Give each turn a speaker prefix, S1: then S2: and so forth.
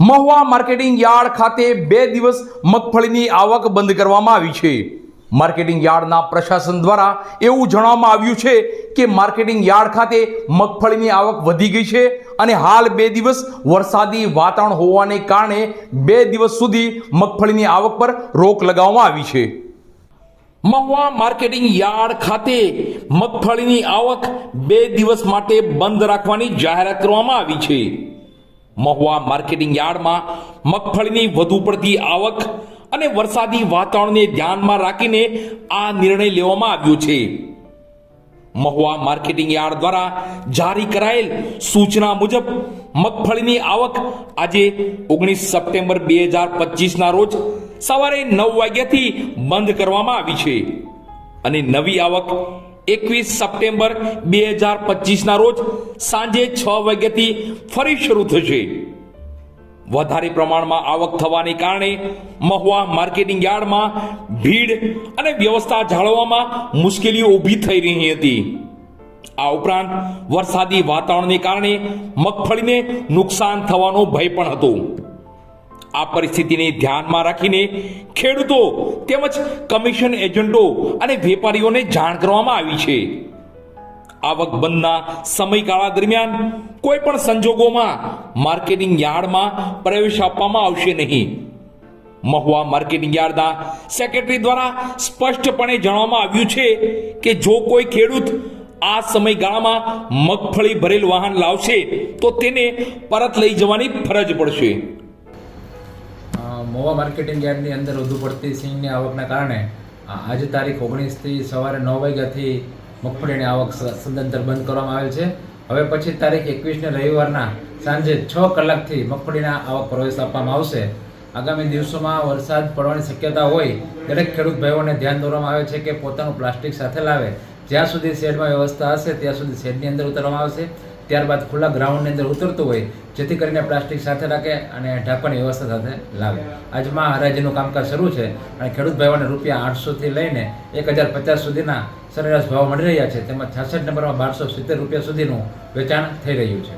S1: Mahuva marketing yard ખાતે બે દિવસ મગફળીની આવક બંધ કરવામાં આવી છે. માર્કેટિંગ યાર્ડના પ્રશાસન દ્વારા એવું જણાવવામાં આવ્યું છે કે માર્કેટિંગ યાર્ડ ખાતે મગફળીની આવક વધી ગઈ છે અને હાલ બે દિવસ વરસાદી વાતાવરણ હોવાને કારણે બે દિવસ સુધી મગફળીની આવક પર રોક લગાવવામાં આવી છે. મહુવા માર્કેટિંગ યાર્ડ ખાતે મગફળીની આવક બે દિવસ માટે બંધ રાખવાની જાહેરાત કરવામાં આવી છે. મહુવા માર્કેટિંગ યાર્ડમાં મગફળીની વધુ પડતી આવક અને વરસાદી વાતાવરણને ધ્યાનમાં રાખીને આ નિર્ણય લેવામાં આવ્યો છે. મહુવા માર્કેટિંગ યાર્ડ દ્વારા જારી કરાયેલ સૂચના મુજબ મગફળીની આવક આજે ઓગણીસ સપ્ટેમ્બર બે હજાર પચીસના રોજ સવારે નવ વાગ્યાથી બંધ કરવામાં આવી છે અને નવી આવક એકવીસ સપ્ટેમ્બર બે હજાર પચીસના રોજ સાંજે છ વાગ્યાથી ફરી શરૂ થશે. વધારે પ્રમાણમાં આવક થવાને કારણે મહુવા માર્કેટિંગ યાર્ડમાં ભીડ અને વ્યવસ્થા જાળવવામાં મુશ્કેલીઓ ઊભી થઈ રહી હતી. આ ઉપરાંત વરસાદી વાતાવરણને કારણે મગફળીને નુકસાન થવાનો ભય પણ હતો. આ પરિસ્થિતિને ધ્યાનમાં રાખીને ખેડૂતો તેમજ કમિશન એજન્ટો અને વેપારીઓને જાણ કરવામાં આવી છે. આવક બંધના સમયગાળા દરમિયાન કોઈ પણ સંજોગોમાં માર્કેટિંગ યાર્ડમાં પ્રવેશ આપવામાં આવશે નહીં. મહુવા માર્કેટિંગ યાર્ડના સેક્રેટરી દ્વારા સ્પષ્ટપણે જણાવવામાં આવ્યું છે કે જો કોઈ ખેડૂત આ સમયગાળામાં મગફળી ભરેલ વાહન લાવશે તો તેને પરત લઈ જવાની ફરજ પડશે.
S2: મોવા માર્કેટિંગ યાર્ડની અંદર વધુ પડતી સિંગની આવકના કારણે આજે તારીખ ઓગણીસથી સવારે નવ વાગ્યાથી મગફળીની આવક સદંતર બંધ કરવામાં આવેલ છે. હવે પછી તારીખ એકવીસને રવિવારના સાંજે છ કલાકથી મગફળીના આવક પ્રવેશ આપવામાં આવશે. આગામી દિવસોમાં વરસાદ પડવાની શક્યતા હોય, દરેક ખેડૂત ભાઈઓને ધ્યાન દોરવામાં આવે છે કે પોતાનું પ્લાસ્ટિક સાથે લાવે. જ્યાં સુધી શેડમાં વ્યવસ્થા હશે, ત્યાં સુધી શેડની અંદર ઉતારવામાં આવશે. ત્યારબાદ ખુલ્લા ગ્રાઉન્ડની અંદર ઉતરતું હોય, જેથી કરીને પ્લાસ્ટિક સાથે રાખે અને ઢાંકવાની વ્યવસ્થા સાથે લાવે. આજમાં હરાજીનું કામકાજ શરૂ છે અને ખેડૂત ભાઈઓને રૂપિયા આઠસોથી લઈને એક હજાર પચાસ સુધીના સરેરાશ ભાવ મળી રહ્યા છે. તેમજ છાસઠ નંબરમાં બારસો સિત્તેર રૂપિયા સુધીનું વેચાણ થઈ રહ્યું છે.